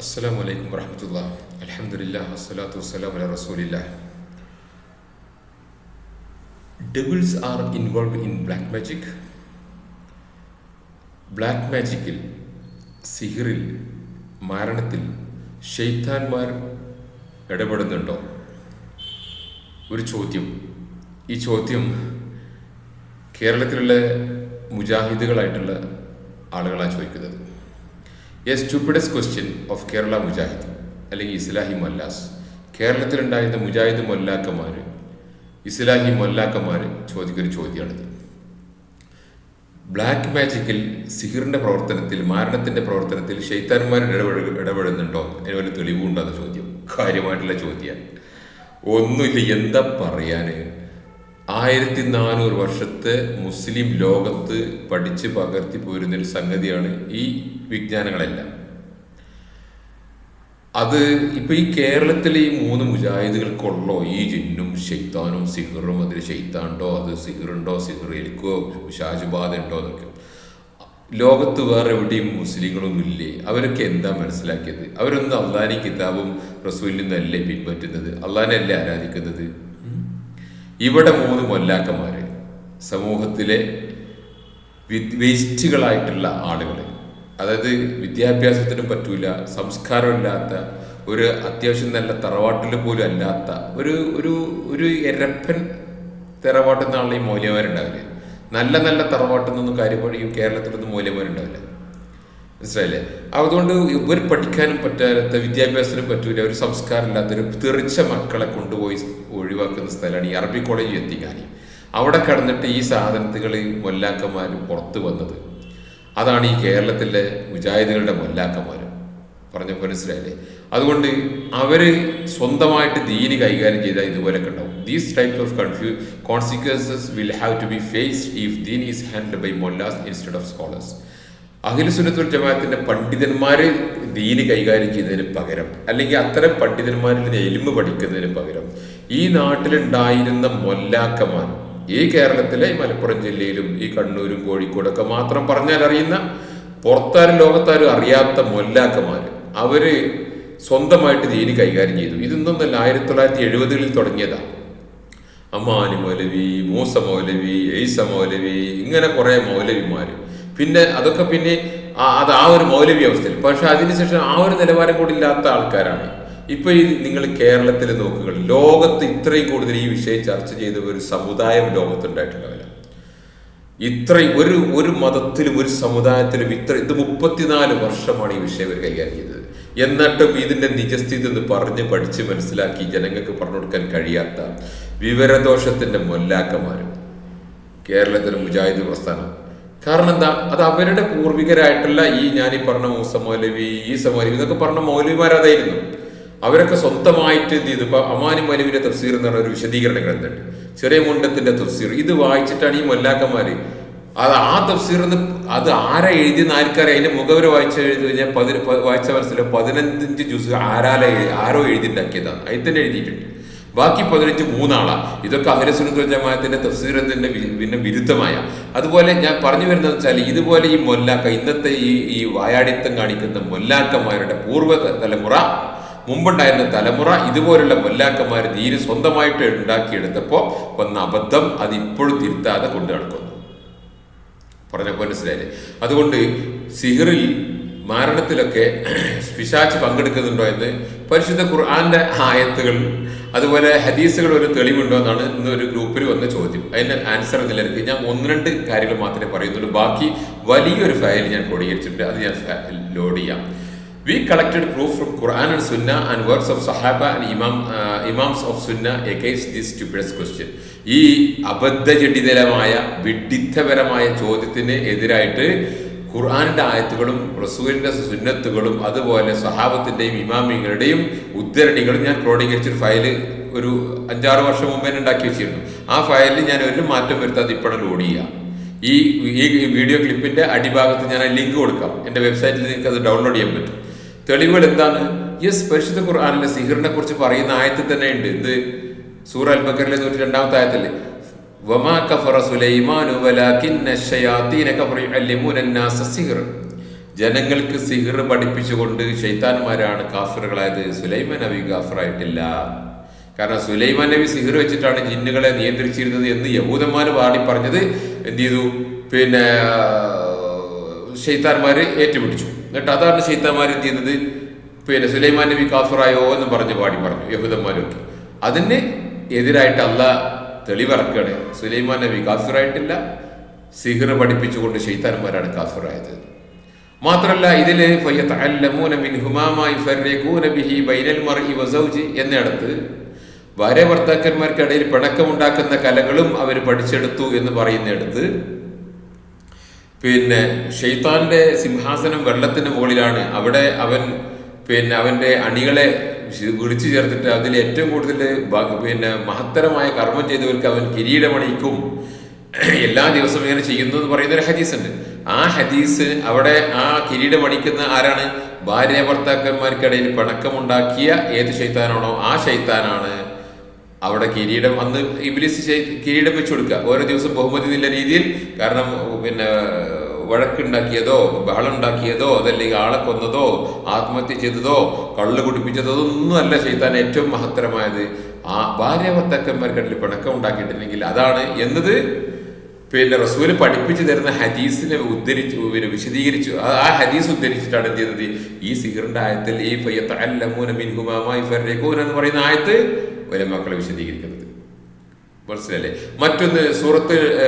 അസ്സാം വലൈക്കും വറഹമത്തുള്ള അലഹമുല്ല വസ്സലാത്തു വസ്സലാം അല റസൂലില്ല devils are involve in black magic black മാജിക്കിൽ സിഹിറിൽ മരണത്തിൽ ഷെയ്ത്താൻമാർ ഇടപെടുന്നുണ്ടോ? ഒരു ചോദ്യം. ഈ ചോദ്യം കേരളത്തിലുള്ള മുജാഹിദുകളായിട്ടുള്ള ആളുകളാണ് ചോദിക്കുന്നത്. A stupidest question of Kerala Mujahid അല്ലെങ്കിൽ ഇസ്ലാഹി മൊല്ലാസ്. കേരളത്തിലുണ്ടായിരുന്ന മുജാഹിദ് മൊല്ലാക്കന്മാർ ഇസ്ലാഹി മൊല്ലാക്കന്മാർ ചോദിക്കൊരു ചോദ്യമാണിത്. ബ്ലാക്ക് മാജിക്കിൽ സിഹിറിന്റെ പ്രവർത്തനത്തിൽ മാരണത്തിന്റെ പ്രവർത്തനത്തിൽ ഷെയ്ത്താന്മാർ ഇടപെട ഇടപെടുന്നുണ്ടോ അതിനൊരു തെളിവുണ്ടോ? എന്ന ചോദ്യം. കാര്യമായിട്ടുള്ള ചോദ്യം ഒന്നുമില്ല എന്താ പറയാന്? ആയിരത്തി നാനൂറ് വർഷത്തെ മുസ്ലിം ലോകത്ത് പഠിച്ച് പകർത്തി പോരുന്ന ഒരു സംഗതിയാണ് ഈ വിജ്ഞാനങ്ങളെല്ലാം. അത് ഇപ്പൊ ഈ കേരളത്തിലെ ഈ മൂന്ന് മുജാഹിദുകൾക്കുള്ളോ ഈ ജിന്നും ഷെയ്ത്താനും സിഹറും അതിൽ ഷെയ്ത്താണ്ടോ അത് സിഹറുണ്ടോ സിഹർ എലിക്കോ ഷാജുബാധ ഉണ്ടോ എന്നൊക്കെ. ലോകത്ത് വേറെ എവിടെയും മുസ്ലിങ്ങളൊന്നും ഇല്ലേ അവരൊക്കെ എന്താ മനസ്സിലാക്കിയത്? അവരൊന്നും അള്ളാഹിനെ കിതാബും റസൂലിൽ നിന്നല്ലേ പിൻപറ്റുന്നത്? അള്ളാനല്ലേ ആരാധിക്കുന്നത്? ഇവിടെ മൂന്ന് മൊല്ലാക്കന്മാര്. സമൂഹത്തിലെ വേസ്റ്റുകളായിട്ടുള്ള ആളുകൾ അതായത് വിദ്യാഭ്യാസത്തിനും പറ്റൂല സംസ്കാരമില്ലാത്ത ഒരു അത്യാവശ്യം നല്ല തറവാട്ടിൽ പോലും അല്ലാത്ത ഒരു ഒരു ഒരു എരപ്പൻ തറവാട്ടിൽ നിന്നാണല്ലോ ഈ മൂല്യമാരുണ്ടാവില്ല നല്ല നല്ല തറവാട്ടിൽ നിന്നും നിന്നൊന്നും കേരളത്തിൽ കേരളത്തിലൊന്നും മൂല്യന്മാരുണ്ടാവില്ല. മനസ്സിലായില്ലേ അതുകൊണ്ട് ഒരു പഠിക്കാനും പറ്റാത്ത വിദ്യാഭ്യാസത്തിനും പറ്റൂല ഒരു സംസ്കാരമില്ലാത്ത ഒരു തെറിച്ച മക്കളെ കൊണ്ടുപോയി ഒഴിവാക്കുന്ന സ്ഥലമാണ് ഈ അറബി കോളേജ് എത്തിക്കാനി അവിടെ കടന്നിട്ട് ഈ സാധനത്തുകൾ മൊല്ലാക്കന്മാർ പുറത്തു വന്നത്. അതാണ് ഈ കേരളത്തിലെ മുജാഹിദുകളുടെ മൊല്ലാക്കന്മാർ. പറഞ്ഞപ്പോൾ മനസ്സിലായില്ലേ അതുകൊണ്ട് അവർ സ്വന്തമായിട്ട് ദീന് കൈകാര്യം ചെയ്താൽ ഇതുപോലൊക്കെ ഉണ്ടാവും. These type of കൺഫ്യൂ consequences will have to be faced if Deen is hand by mullahs instead of scholars അഖിലസുനത്തുൽ ജമാഅത്തിന്റെ പണ്ഡിതന്മാര് ദീന് കൈകാര്യം ചെയ്യുന്നതിന് പകരം അല്ലെങ്കിൽ അത്തരം പണ്ഡിതന്മാരിൽ നിന്ന് എലിമ പഠിക്കുന്നതിന് പകരം ഈ നാട്ടിലുണ്ടായിരുന്ന മൊല്ലാക്കന്മാർ ഈ കേരളത്തിലെ മലപ്പുറം ജില്ലയിലും ഈ കണ്ണൂരും കോഴിക്കോടൊക്കെ മാത്രം പറഞ്ഞാൽ അറിയുന്ന പുറത്താരും ലോകത്താരും അറിയാത്ത മൊല്ലാക്കന്മാർ അവർ സ്വന്തമായിട്ട് ദീന് കൈകാര്യം ചെയ്തു. ഇതൊന്നൊന്നല്ല ആയിരത്തി തൊള്ളായിരത്തി എഴുപതുകളിൽ തുടങ്ങിയതാണ് അമ്മാനി മൗലവി മൂസ മൗലവി എയ്സ മൗലവി ഇങ്ങനെ കുറെ മൗലവിമാര്. പിന്നെ അതൊക്കെ പിന്നെ അത് ആ ഒരു മൗലവി അവസ്ഥയിൽ പക്ഷെ അതിനുശേഷം ആ ഒരു നിലവാരം കൂടി ഇല്ലാത്ത ആൾക്കാരാണ്. ഇപ്പൊ ഈ നിങ്ങൾ കേരളത്തിൽ നോക്കുക ലോകത്ത് ഇത്രയും കൂടുതൽ ഈ വിഷയം ചർച്ച ചെയ്ത ഒരു സമുദായം ലോകത്തുണ്ടായിട്ടുള്ളവരാണ് ഇത്രയും ഒരു ഒരു മതത്തിലും ഒരു സമുദായത്തിലും ഇത്ര ഇത് മുപ്പത്തിനാല് വർഷമാണ് ഈ വിഷയം ഇവർ കൈകാര്യം ചെയ്തത്. എന്നിട്ടും ഇതിന്റെ നിജസ്ഥിതി എന്ന് പറഞ്ഞ് പഠിച്ച് മനസ്സിലാക്കി ജനങ്ങൾക്ക് പറഞ്ഞു കൊടുക്കാൻ കഴിയാത്ത വിവരദോഷത്തിന്റെ മൊല്ലാക്കന്മാരും. കേരളത്തിലെ മുജാഹിദ് പ്രസ്ഥാനം കാരണം എന്താ? അത് അവരുടെ പൂർവികരായിട്ടുള്ള ഈ ഞാൻ ഈ പറഞ്ഞ മൂസ മൗലവി ഈ മൗലവി എന്നൊക്കെ പറഞ്ഞ മൗലവിമാരതായിരുന്നു. അവരൊക്കെ സ്വന്തമായിട്ട് എന്ത് ചെയ്തു? ഇപ്പൊ അമാനി മൗലവിന്റെ തഫ്സീർ എന്ന് പറഞ്ഞ ഒരു വിശദീകരണ ഗ്രന്ഥമുണ്ട്. ചെറിയ മുണ്ടത്തിന്റെ തഫ്സീർ. ഇത് വായിച്ചിട്ടാണ് ഈ മൊല്ലാക്കന്മാര്. അത് ആ തഫ്സീർ എന്ന് അത് ആരാ എഴുതിയെന്ന് ആർക്കാരെ അതിന്റെ മുഖവര വായിച്ച എഴുതി കഴിഞ്ഞാൽ വായിച്ച മനസ്സിലാവും പതിനഞ്ച് ജ്യൂസ് ആരാല ആരോ എഴുതിണ്ടാക്കിയതാണ് അതിൽ തന്നെ എഴുതിയിട്ടുണ്ട്. ബാക്കി പതിനഞ്ച് മൂന്നാളാണ് ഇതൊക്കെ അഹരസുനത്തുൽ ജമാഅത്തിന്റെ തഫ്സീറത്തിന്റെ പിന്നെ വിരുദ്ധമായ. അതുപോലെ ഞാൻ പറഞ്ഞു വരുന്നത് വെച്ചാൽ ഇതുപോലെ ഈ മൊല്ലാക്ക ഇന്നത്തെ ഈ ഈ വായാടിത്തം കാണിക്കുന്ന മൊല്ലാക്കന്മാരുടെ പൂർവ തലമുറ മുമ്പുണ്ടായിരുന്ന തലമുറ ഇതുപോലുള്ള മൊല്ലാക്കന്മാർ ദീന് സ്വന്തമായിട്ട് ഉണ്ടാക്കിയെടുത്തപ്പോൾ വന്ന അബദ്ധം അത് ഇപ്പോഴും തിരുത്താതെ കൊണ്ടു നടക്കുന്നു പറഞ്ഞപ്പോൾ മനസ്സിലായില്ലേ? അതുകൊണ്ട് സിഹിറിൽ മാരണത്തിലൊക്കെ പിശാച്ച് പങ്കെടുക്കുന്നുണ്ടോ എന്ന് പരിശുദ്ധ ഖുർആാന്റെ ആയത്തുകൾ അതുപോലെ ഹദീസുകൾ ഒരു തെളിവുണ്ടോ എന്നാണ് ഇന്ന് ഒരു ഗ്രൂപ്പിൽ വന്ന ചോദ്യം. അതിന് ആൻസർ നിലനിൽക്ക്. ഞാൻ ഒന്ന് രണ്ട് കാര്യങ്ങൾ മാത്രമേ പറയുന്നുള്ളൂ. ബാക്കി വലിയൊരു ഫയൽ ഞാൻ ക്രോഡീകരിച്ചിട്ടുണ്ട്. അത് ഞാൻ ലോഡ് ചെയ്യാം. We collected proof from Quran and Sunnah and words of Sahaba and imam imams of Sunnah against this stupidest question ഈ അബദ്ധജഡിതമായ വിഡിത്തപരമായ ചോദ്യത്തിന് എതിരായിട്ട് ഖുർആാനിന്റെ ആയത്തുകളും റസൂലിന്റെ സുന്നത്തുകളും അതുപോലെ സഹാബത്തിന്റെയും ഇമാമിങ്ങളുടെയും ഉദ്ധരണികളും ഞാൻ ക്രോഡീകരിച്ചൊരു ഫയൽ ഒരു അഞ്ചാറ് വർഷം മുമ്പേ ഉണ്ടാക്കി വെച്ചിരുന്നു. ആ ഫയലിൽ ഞാൻ ഒരു മാറ്റം വരുത്താതെ ഇപ്പോഴും ലോഡ് ചെയ്യാം ഈ ഈ വീഡിയോ ക്ലിപ്പിന്റെ അടിഭാഗത്ത് ഞാൻ ആ ലിങ്ക് കൊടുക്കാം. എന്റെ വെബ്സൈറ്റിൽ നിങ്ങൾക്ക് അത് ഡൗൺലോഡ് ചെയ്യാൻ പറ്റും. തെളിവുകൾ എന്താണ് യെസ് പരിശുദ്ധ ഖുർആാനിലെ സിഹിറിനെ കുറിച്ച് പറയുന്ന ആയത്തിൽ തന്നെ ഉണ്ട്. ഇത് സൂറ അൽബക്കറിലെ നൂറ്റി രണ്ടാമത്തെ ആയത്തല്ലേ? വമാ കഫറ സുലൈമാനു വലാകിന്ന ഷയാത്തീന കഫറി അല്ലിമൂന നാസ സിഹർ ജനങ്ങൾക്ക് സിഹിർ പഠിപ്പിച്ചുകൊണ്ട് ഷെയ്ത്താന്മാരാണ് കാഫറുകളായത്. സുലൈമാൻ നബി കാഫറായിട്ടില്ല. കാരണം സുലൈമാൻ നബി സിഹർ വെച്ചിട്ടാണ് ജിന്നുകളെ നിയന്ത്രിച്ചിരുന്നത് എന്ന് യഹൂദന്മാർ പാടി പറഞ്ഞത് എന്ത് ചെയ്തു? പിന്നെ ഷെയ്ത്താന്മാർ ഏറ്റുപിടിച്ചു. എന്നിട്ട് അതാണ് ഷെയ്ത്താന്മാർ എന്ത് ചെയ്യുന്നത്? പിന്നെ സുലൈമാൻ നബി കാഫറായോ എന്ന് പറഞ്ഞ് പാടി പറഞ്ഞു യഹൂദന്മാരൊക്കെ. അതിന് എതിരായിട്ട് അള്ളാഹ് തെളിവിറക്കാണ്. സുലൈമാൻ നബി കാസുറായിട്ടില്ല സിഹിർ പഠിപ്പിച്ചുകൊണ്ട് ഷെയ്ത്താന്മാരാണ് കാസുറായത് മാത്രല്ല ഇതിൽ എന്നിടത്ത് ഭാര്യ ഭർത്താക്കന്മാർക്കിടയിൽ പിണക്കമുണ്ടാക്കുന്ന കലകളും അവർ പഠിച്ചെടുത്തു എന്ന് പറയുന്നിടത്ത് പിന്നെ ഷെയ്ത്താന്റെ സിംഹാസനം വെള്ളത്തിന് മുകളിലാണ്. അവിടെ അവൻ പിന്നെ അവന്റെ അണികളെ വിളിച്ചു ചേർത്തിട്ട് അതിൽ ഏറ്റവും കൂടുതൽ പിന്നെ മഹത്തരമായ കർമ്മം ചെയ്തവർക്ക് അവൻ കിരീടമണിക്കും എല്ലാ ദിവസവും ഇങ്ങനെ ചെയ്യുന്നു എന്ന് പറയുന്ന ഒരു ഹദീസ് ഉണ്ട്. ആ ഹദീസ് അവിടെ ആ കിരീടമണിക്കുന്ന ആരാണ്? ഭാര്യ ഭർത്താക്കന്മാർക്കിടയിൽ പിണക്കമുണ്ടാക്കിയ ഏത് ശൈത്താനാണോ ആ ശൈത്താനാണ് അവിടെ കിരീടം അന്ന് ഇബിലിസ് കിരീടം വെച്ചു കൊടുക്കുക. ഓരോ ദിവസം ബഹുമതി എന്നുള്ള രീതിയിൽ കാരണം പിന്നെ വഴക്കുണ്ടാക്കിയതോ ബഹളുണ്ടാക്കിയതോ അതല്ലെങ്കിൽ ആളെ കൊന്നതോ ആത്മഹത്യ ചെയ്തതോ കള്ളു കുടിപ്പിച്ചതോ ഒന്നും അല്ല ചെയ്താൻ ഏറ്റവും മഹത്തരമായത്. ആ ഭാര്യ ഭർത്താക്കന്മാർക്കിടയിൽ പിണക്കം ഉണ്ടാക്കിയിട്ടുണ്ടെങ്കിൽ അതാണ് എന്നത്. പിന്നെ റസൂൽ പഠിപ്പിച്ചു തരുന്ന ഹദീസിനെ ഉദ്ധരിച്ചു പിന്നെ വിശദീകരിച്ചു. ആ- ഹദീസ് ഉദ്ധരിച്ചിട്ടാണ് എന്ത് ചെയ്തത്? ഈ സിഹറിന്റെ ആയത്തിൽ ഈ എന്ന് പറയുന്ന ആയത്ത് വരെ മക്കളെ വിശദീകരിക്കുന്നത്. മനസ്സിലല്ലേ മറ്റൊന്ന് സൂറത്ത്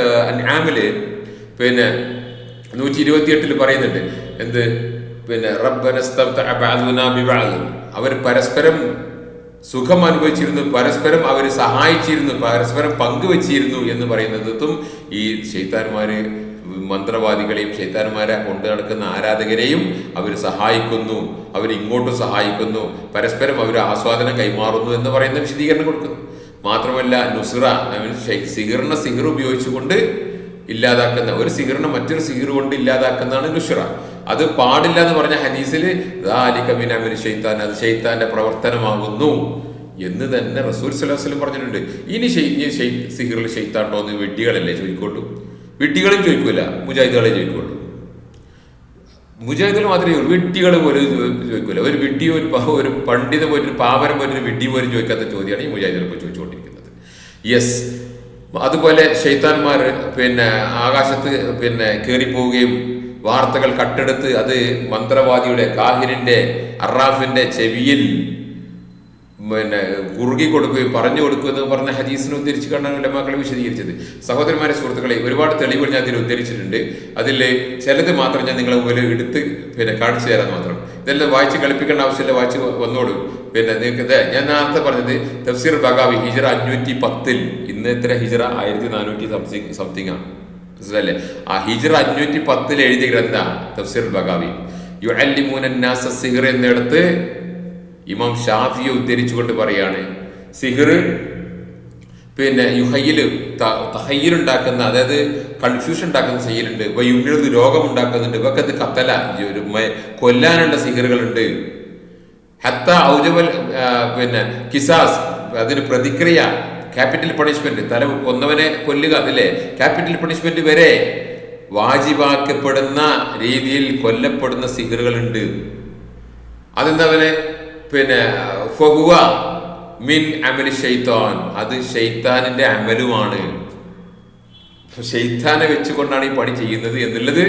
ആമിൽ പിന്നെ നൂറ്റി ഇരുപത്തിയെട്ടിൽ പറയുന്നുണ്ട്. എന്ത്? പിന്നെ അവർ പരസ്പരം സുഖം അനുഭവിച്ചിരുന്നു പരസ്പരം അവർ സഹായിച്ചിരുന്നു പരസ്പരം പങ്കുവച്ചിരുന്നു എന്ന് പറയുന്നതും ഈ ശൈത്താന്മാര് മന്ത്രവാദികളെയും ശൈത്താന്മാരെ കൊണ്ടു നടക്കുന്ന ആരാധകരെയും അവർ സഹായിക്കുന്നു അവർ ഇങ്ങോട്ട് സഹായിക്കുന്നു പരസ്പരം അവർ ആസ്വാദനം കൈമാറുന്നു എന്ന് പറയുന്ന വിശദീകരണം കൊടുക്കുന്നു. മാത്രമല്ല നുസ്ര സിഹിറിനെ സിഹിർ ഉപയോഗിച്ചുകൊണ്ട് ഇല്ലാതാക്കുന്ന ഒരു സിഹിറിനെ മറ്റൊരു സിഹിർ കൊണ്ട് ഇല്ലാതാക്കുന്നതാണ് നുഷറ അത് പാടില്ല എന്ന് പറഞ്ഞ ഹനീസിൽ ഷെയ്ത്താൻ അത് ഷെയ്ത്താന്റെ പ്രവർത്തനമാകുന്നു എന്ന് തന്നെ റസൂൽ സലാഹുലം പറഞ്ഞിട്ടുണ്ട്. ഇനി സിഹിറിൽ ഷെയ്ത്താണ്ടോ എന്ന് വെട്ടികളല്ലേ ചോദിക്കുള്ളൂ? വെട്ടികളും ചോദിക്കൂല മുജാഹിദുകളെ ചോദിക്കുള്ളൂ. മുജാഹിദുകൾ മാത്രമേ ഉള്ളൂ വെട്ടികൾ പോലും ചോദിക്കൂല. ഒരു വെട്ടി ഒരു ഒരു പണ്ഡിത പോലും ഒരു പാവരം പോലും ഒരു പോലും ചോദിക്കാത്ത ചോദ്യമാണ് ഈ മുജാഹിദുകൾ ചോദിച്ചുകൊണ്ടിരിക്കുന്നത്. യെസ് അതുപോലെ ഷെയ്ത്താന്മാർ പിന്നെ ആകാശത്ത് പിന്നെ കയറിപ്പോവുകയും വാർത്തകൾ കട്ടെടുത്ത് അത് മന്ത്രവാദിയുടെ കാഹിരിന്റെ അറാഫിന്റെ ചെവിയിൽ പിന്നെ കുറുകി കൊടുക്കുകയും പറഞ്ഞു കൊടുക്കുക എന്ന് പറഞ്ഞ ഹദീസിനെ ഉദ്ധരിച്ച് കണ്ടാണ് മക്കളെ വിശദീകരിച്ചത്. സഹോദരന്മാരെ സുഹൃത്തുക്കളെ ഒരുപാട് തെളിവുകൾ ഞാൻ അതിൽ ഉദ്ധരിച്ചിട്ടുണ്ട്. അതിൽ ചിലത് മാത്രം ഞാൻ നിങ്ങളെ മുമ്പിൽ എടുത്ത് പിന്നെ കാണിച്ചു തരാൻ മാത്രം. ഇതെല്ലാം വായിച്ച് കളിപ്പിക്കേണ്ട ആവശ്യമില്ല വായിച്ച് വന്നോളൂ. പിന്നെ നിങ്ങൾക്ക് ഞാൻ നേരത്തെ പറഞ്ഞത് തഫ്സീർ ബഗാവി ഹിജറ അഞ്ഞൂറ്റി പത്തിൽ ഇന്ന് എത്ര ഹിജറ? ആയിരത്തി നാനൂറ്റി സംതിങ് സംതിങ് ആണ്. മനസ്സിലല്ലേ ആ ഹിജറ അഞ്ഞൂറ്റി പത്തിൽ എഴുതിയ ഗ്രന്ഥ തഫ്സീർ ബഗാവി. യു അല്ലിമൂനാസ സിഹർ എന്നിടത്ത് ഇമാം ഷാഫിയെ ഉദ്ധരിച്ചുകൊണ്ട് പറയാണ് സിഹിർ പിന്നെ യുഹയ്യിൽ തഹയ്യിലുണ്ടാക്കുന്ന അതായത് കൺഫ്യൂഷൻ ഉണ്ടാക്കുന്ന സയ്യിലുണ്ട് വയുമിഴത് രോഗം ഉണ്ടാക്കുന്നുണ്ട് ഇവക്കത് കത്തല. ഒരു കൊല്ലാനുള്ള സിഹറുകളുണ്ട് ഹത്ത ഔജവൽ പിന്നെ കിസാസ് അതിന് പ്രതിക്രിയ ക്യാപിറ്റൽ പണിഷ്മെന്റ്. തല കൊന്നവനെ കൊല്ലുക അതില്ലേ? ക്യാപിറ്റൽ പണിഷ്മെന്റ് വരെ വാജിബാക്കപ്പെടുന്ന രീതിയിൽ കൊല്ലപ്പെടുന്ന സിഹറുകളുണ്ട് അതെന്താ പിന്നെ ഫഹുവ മിൻ അമലി ഷെയ്ത്താൻ അത് ഷെയ്ത്താനിന്റെ അമലുമാണ്. ഷെയ്ത്താനെ വെച്ചുകൊണ്ടാണ് ഈ പണി ചെയ്യുന്നത് എന്നുള്ളത്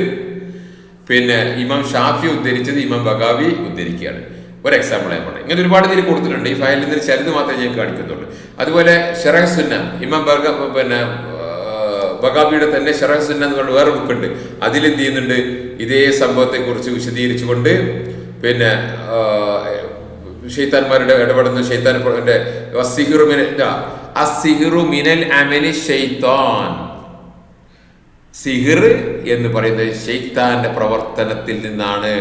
പിന്നെ ഇമാം ഷാഫി ഉദ്ധരിച്ചത് ഇമാം ബഗാവി ഉദ്ധരിക്കുകയാണ്. ഒരു എക്സാമ്പിൾ ഞാൻ പറഞ്ഞത് ഇങ്ങനെ ഒരുപാട് ഇതിൽ കൊടുത്തിട്ടുണ്ട്. ഈ ഫയലിൽ നിന്ന് ചിലത് മാത്രമേ ഞാൻ കാണിക്കുന്നുള്ളൂ. അതുപോലെ ഷെറഹ് സുന്ന. ഇമാം ബഗ പിന്നെ ബഗാബിയുടെ തന്നെ ഷെറഹ് സുന്ന എന്ന് പറഞ്ഞ വേറെ ബുക്കുണ്ട് അതിലെന്ത് ചെയ്യുന്നുണ്ട്? ഇതേ സംഭവത്തെക്കുറിച്ച് വിശദീകരിച്ചുകൊണ്ട് പിന്നെ ആ, ഷെയ്ത്താന്മാരുടെ ഇടപെടുന്ന ഷെയ്ത്താൻ സിഹിറു മിനൽ മിനൽ അമലി ഷെയ്ത്താൻ സിഹിർ എന്ന് പറയുന്നത് ഷെയ്ത്താന്റെ പ്രവർത്തനത്തിൽ നിന്നാണ്.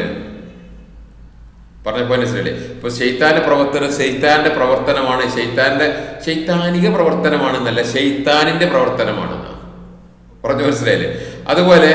പറഞ്ഞപ്പോ മനസ്സിലല്ലേ ഇപ്പൊ ഷെയ്ത്താന്റെ പ്രവർത്തനം ഷെയ്ത്താന്റെ പ്രവർത്തനമാണ്. ഷെയ്ത്താന്റെ ഷെയ്ത്താനിക പ്രവർത്തനമാണെന്നല്ല ഷെയ്ത്താനിന്റെ പ്രവർത്തനമാണെന്ന്. പറഞ്ഞു മനസ്സിലായില്ലേ? അതുപോലെ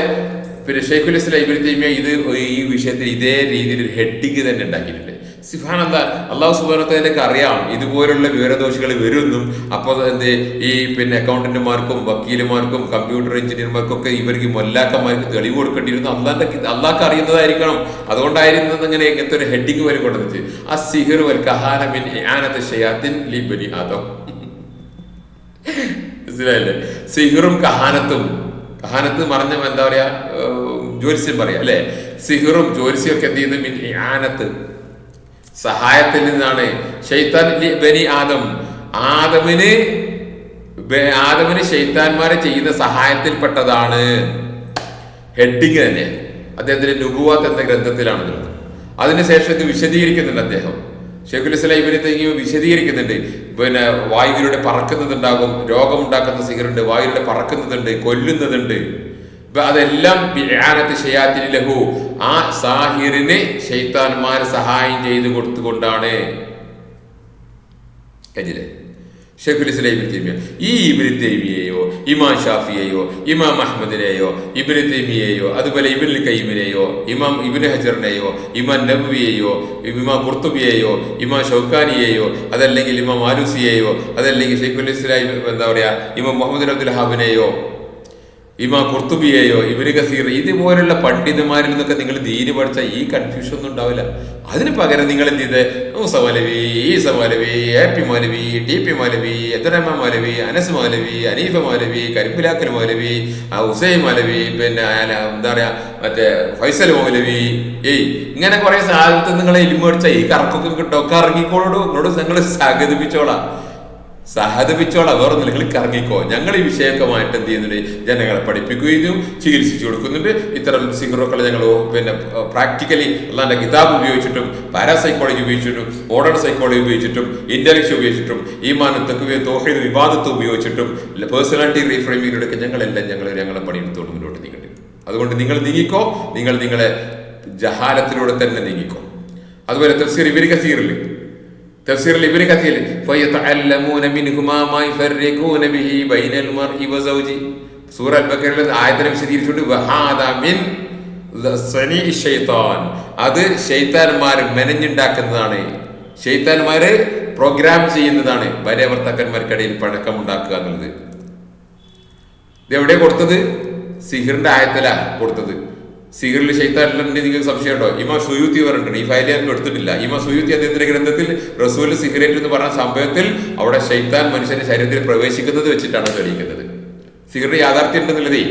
പിന്നെ ഷെയ്ഖുൽ ഇസ്ലാം തൈമിയ ഇത് ഈ വിഷയത്തിൽ ഇതേ രീതിയിൽ ഒരു ഹെഡിങ് തന്നെ ഉണ്ടാക്കിയിട്ടുണ്ട്. സിഫാനന്ദ അള്ളാഹു സുബാനത്തേക്ക് അറിയാം. ഇതുപോലുള്ള വിവരദോഷികൾ വരുമെന്നും അപ്പോൾ എന്ത് ഈ പിന്നെ അക്കൗണ്ടന്റുമാർക്കും വക്കീലുമാർക്കും കമ്പ്യൂട്ടർ എഞ്ചിനീയർമാർക്കും ഒക്കെ ഇവർക്ക് മൊല്ലാക്കന്മാർക്ക് തെളിവ് കൊടുക്കേണ്ടിയിരുന്നു. അള്ളാന്റെ അള്ളാഹ്ക്ക് അറിയുന്നതായിരിക്കണം. അതുകൊണ്ടായിരുന്നു ഇങ്ങനെ ഇങ്ങനത്തെ ഒരു ഹെഡിങ് വരെ കൊണ്ടുവന്നിട്ട് ആ സിഹിർ വൽ കഹാനമിൻ ആനത്ത് ഷയാത്തിൻ ലി ബനി ആദം. മനസ്സിലായില്ലേ? സിഹിറും കഹാനത്തും കഹാനത്ത് മറഞ്ഞ എന്താ പറയാ ജ്യോത്സ്യം പറയാ അല്ലെ? സിഹിറും ജ്യോത്സ്യം ഒക്കെ എന്ത് ചെയ്യുന്നു? ആനത്ത് സഹായത്തിൽ നിന്നാണ്. ഷെയ്ത്താൻ ബനി ആദം. ആദമിന് ആദമിന് ഷെയ്ത്താൻമാരെ ചെയ്യുന്ന സഹായത്തിൽപ്പെട്ടതാണ്. ഹെഡിങ് തന്നെ. അദ്ദേഹത്തിന്റെ നുബുവാത്ത് എന്ന ഗ്രന്ഥത്തിലാണ് അതിനുശേഷം ഇത് വിശദീകരിക്കുന്നുണ്ട് അദ്ദേഹം. ഷെയ്ഖുൽ ഇസ്ലാം ഇബിനെ തെങ്ങി വിശദീകരിക്കുന്നുണ്ട്. പിന്നെ വായുവിലൂടെ പറക്കുന്നതുണ്ടാകും. രോഗമുണ്ടാക്കുന്ന സിഗരറ്റ് വായുവിലൂടെ പറക്കുന്നതുണ്ട് കൊല്ലുന്നതുണ്ട്. അതെല്ലാം ഷയാത്തിൻ ലഹു. ആ സാഹിറിന് ഷെയ്ത്താൻമാർ സഹായം ചെയ്തു കൊടുത്തുകൊണ്ടാണ്. കഴിഞ്ഞില്ലേ ഷെയ്ഖുൽ ഇസ്ലാം തൈമിയ. ഈ ഇബിൻ തേമിയെയോ ഇമാം ഷാഫിയെയോ ഇമാം അഹമ്മദിനെയോ ഇബിൻ തേമിയെയോ അതുപോലെ ഇബിൻ കയ്യിമിനെയോ ഇമാം ഇബിൻ ഹജറിനെയോ ഇമാം നബുവിയെയോ ഇമാം കുർത്തുബിയെയോ ഇമാം ഷൗക്കാനിയെയോ അതല്ലെങ്കിൽ ഇമാം ആലൂസിയെയോ അതല്ലെങ്കിൽ ഷെയ്ഖുൽ ഇസ്ലാം എന്താ പറയുക ഇമാം മുഹമ്മദ് അബ്ദുൽ ഹാബിനെയോ ഇമാ കുർത്തുബിയെയോ ഇവർ കസീർ ഇതുപോലുള്ള പണ്ഡിതന്മാരിൽ നിന്നൊക്കെ നിങ്ങൾ ദീന് പഠിച്ച ഈ കൺഫ്യൂഷൻ ഒന്നും ഉണ്ടാവില്ല. അതിന് പകരം നിങ്ങൾ എന്ത് ചെയ്ത്? Moosa Moulavi Eesa Moulavi A P Moulavi T P Moulavi Edrama Moulavi Anas Moulavi Aneefa Moulavi Karippilakkal Moulavi Hussain Moulavi പിന്നെ എന്താ പറയാ മറ്റേ ഫൈസൽ മൗലവി. ഏയ് ഇങ്ങനെ കുറെ സാധനത്തിൽ നിങ്ങളെ എലിമടിച്ച ഈ കറക്കൊക്കെ കിട്ടോ ഇറങ്ങിക്കോളൂ നിങ്ങളോട് നിങ്ങൾ സഹകരിപ്പിച്ചോളാം. സഹതപിച്ചോളാം. വേറെ നിങ്ങൾ കറങ്ങിക്കോ ഞങ്ങൾ ഈ വിഷയക്കമായിട്ട് എന്ത് ചെയ്യുന്നുണ്ട്? ജനങ്ങളെ പഠിപ്പിക്കുകയും ചികിത്സിച്ചു കൊടുക്കുന്നുണ്ട്. ഇത്തരം സിഹറുകളെ ഞങ്ങൾ പിന്നെ പ്രാക്ടിക്കലി അല്ലാണ്ട് കിതാബ് ഉപയോഗിച്ചിട്ടും പാരാസൈക്കോളജി ഉപയോഗിച്ചിട്ടും മോഡേൺ സൈക്കോളജി ഉപയോഗിച്ചിട്ടും ഇന്റലക്ച് ഉപയോഗിച്ചിട്ടും ഈ മാനത്തൊക്കെ തോഹീദ് വിവാദത്തെ ഉപയോഗിച്ചിട്ടും പേഴ്സണാലിറ്റി റീഫ്രെയിമിങ്ങിലൂടെ ഞങ്ങളെല്ലാം ഞങ്ങൾ ഞങ്ങളെ പണിയെടുത്തോട് മുന്നോട്ട് നീങ്ങേണ്ടി. അതുകൊണ്ട് നിങ്ങൾ നീങ്ങിക്കോ. നിങ്ങൾ നിങ്ങളെ ജഹാലത്തിലൂടെ തന്നെ നീങ്ങിക്കോ. അതുപോലെ തഫ്സീർ ഇവർ കസീറിൽ തഫ്സീറിൽ ഇവർ കഥയിൽ സൂറ അൽ ബക്കറിൽ സനീ വിശദീകരിച്ചുകൊണ്ട് അത് ഷെയ്ത്താൻമാർ മെനഞ്ഞുണ്ടാക്കുന്നതാണ്. ഷെയ്ത്താൻമാര് പ്രോഗ്രാം ചെയ്യുന്നതാണ്. ഭാര്യ ഭർത്താക്കന്മാർക്കിടയിൽ പഴക്കം ഉണ്ടാക്കുക എന്നുള്ളത്. ഇത് എവിടെ കൊടുത്തത്? സിഹിറിന്റെ ആയത്തിലാ കൊടുത്തത്. സിഹിറിൽ ഷെയ്ത്താനിലുണ്ട് നിങ്ങൾക്ക് സംശയമുണ്ടോ? ഇമ സുയൂത്തി പറഞ്ഞിട്ടുണ്ട്. ഈ ഫയൽ ഞാൻ എടുത്തിട്ടില്ല ഇമ സുയൂത്തി അദ്ദേഹത്തിന്റെ ഗ്രന്ഥത്തിൽ? റസൂൽ സിഗരറ്റ് എന്ന് പറഞ്ഞ സംഭവത്തിൽ അവിടെ ഷെയ്ത്താൻ മനുഷ്യന്റെ ശരീരത്തിൽ പ്രവേശിക്കുന്നത് വെച്ചിട്ടാണ് തെളിയിക്കുന്നത്. സിഹിറിൽ യാഥാർത്ഥ്യം ഉണ്ടെന്നുള്ളതേ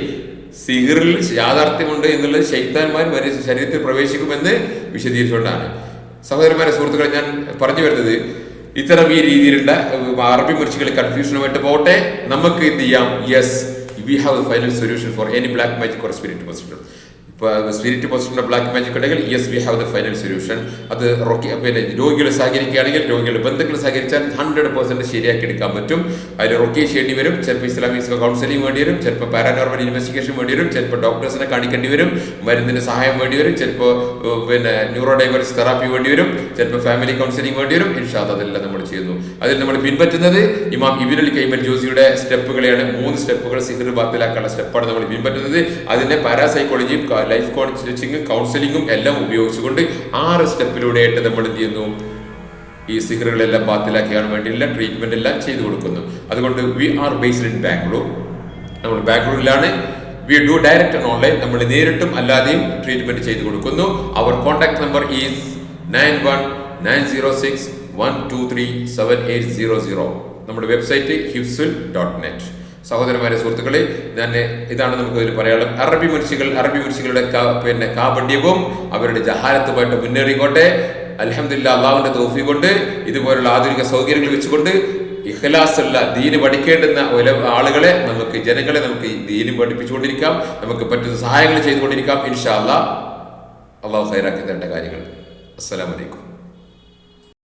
സിഗറിൽ യാഥാർത്ഥ്യമുണ്ട് എന്നുള്ളത് ഷെയ്ത്താൻമാർ മനുഷ്യ ശരീരത്തിൽ പ്രവേശിക്കുമെന്ന് വിശദീകരിച്ചുകൊണ്ടാണ്. സഹോദരന്മാരെ സുഹൃത്തുക്കളെ ഞാൻ പറഞ്ഞു വരുന്നത് ഇത്തരം ഈ രീതിയിലുള്ള അറബി മുറിച്ചുകൾ കൺഫ്യൂഷനുമായിട്ട് പോട്ടെ നമുക്ക് എന്ത് ചെയ്യാം? Yes we have final solution for any black magic or spirit position spirit positive black magic ഉണ്ടെങ്കിൽ yes we have the final solution അത് റോക്കി പിന്നെ രോഗികൾ സഹകരിക്കുകയാണെങ്കിൽ രോഗികളുടെ ബന്ധുക്കൾ സഹകരിച്ചാൽ ഹൺഡ്രഡ് പെർസെന്റ് ശരിയാക്കി എടുക്കാൻ പറ്റും. അതിൽ റൊക്കി ചെയ്യേണ്ടി വരും ചിലപ്പോൾ ഇസ്ലാമിക് കൗൺസിലിംഗ് വേണ്ടി വരും ചിലപ്പോൾ പാരാനോർമൽ ഇൻവെസ്റ്റിഗേഷൻ വേണ്ടി വരും ചിലപ്പോൾ ഡോക്ടേഴ്സിനെ കാണിക്കേണ്ടി വരും മരുന്നിന് സഹായം വേണ്ടി വരും ചിലപ്പോൾ പിന്നെ ന്യൂറോ ഡൈവേഴ്സ് തെറാപ്പി വേണ്ടി വരും ചിലപ്പോൾ ഫാമിലി കൗൺസിലിംഗ് വേണ്ടി വരും. ഇൻഷാദ് അതെല്ലാം നമ്മൾ ചെയ്യുന്നു അതിൽ നമ്മൾ പിൻപറ്റുന്നത് ഇമാം ഇബിനുൽ കൈമൽ ജോസിയുടെ സ്റ്റെപ്പുകളെയാണ്. മൂന്ന് സ്റ്റെപ്പുകൾ സിഹിർ ബാത്തിലാക്കാനുള്ള സ്റ്റെപ്പാണ് നമ്മൾ പിൻപറ്റുന്നത്. അതിന്റെ പാരാസൈക്കോളജിയും ലൈഫ് കോച്ചിങ് കൗൺസിലിങ്ങും എല്ലാം ഉപയോഗിച്ചുകൊണ്ട് ആറ് സ്റ്റെപ്പിലൂടെയായിട്ട് നമ്മൾ എന്ത് ചെയ്യുന്നു? ഈ സിഹറുകളെല്ലാം ബാത്തിലാക്കിയാണ് വേണ്ടിയുള്ള ട്രീറ്റ്മെന്റ് എല്ലാം ചെയ്തു കൊടുക്കുന്നു. അതുകൊണ്ട് we are based in Bangalore നമ്മൾ ബാംഗ്ലൂരിലാണ്. We do direct and online നമ്മൾ നേരിട്ടും അല്ലാതെയും ട്രീറ്റ്മെന്റ് ചെയ്തു കൊടുക്കുന്നു. Our contact number is nine one nine zero six one two three seven eight zero zero നമ്മുടെ വെബ്സൈറ്റ് ഹിഫ്സുൽ ഡോട്ട് നെറ്റ് സഹോദരന്മാരെ സുഹൃത്തുക്കളെ തന്നെ ഇതാണ് നമുക്ക് ഇതിൽ പറയാനുള്ളത്. അറബി മനുഷ്യകൾ അറബി മനുഷ്യകളുടെ കാ- പിന്നെ കാപണ്യവും അവരുടെ ജഹാരത്തുമായിട്ട് മുന്നേറിക്കോട്ടെ. അലഹമില്ല അള്ളാഹുവിന്റെ തോഫി കൊണ്ട് ഇതുപോലുള്ള ആധുനിക സൗകര്യങ്ങൾ വെച്ചുകൊണ്ട് ഇഖ്ലാസുള്ള ദീന് പഠിക്കേണ്ടുന്ന ആളുകളെ നമുക്ക് ജനങ്ങളെ നമുക്ക് ഈ ദീനും പഠിപ്പിച്ചുകൊണ്ടിരിക്കാം. നമുക്ക് പറ്റുന്ന സഹായങ്ങൾ ചെയ്തുകൊണ്ടിരിക്കാം. ഇൻഷാ അല്ലാ അള്ളാഹു ഹൈറാക്കി തരേണ്ട കാര്യങ്ങൾ. അസ്സലാമലൈക്കും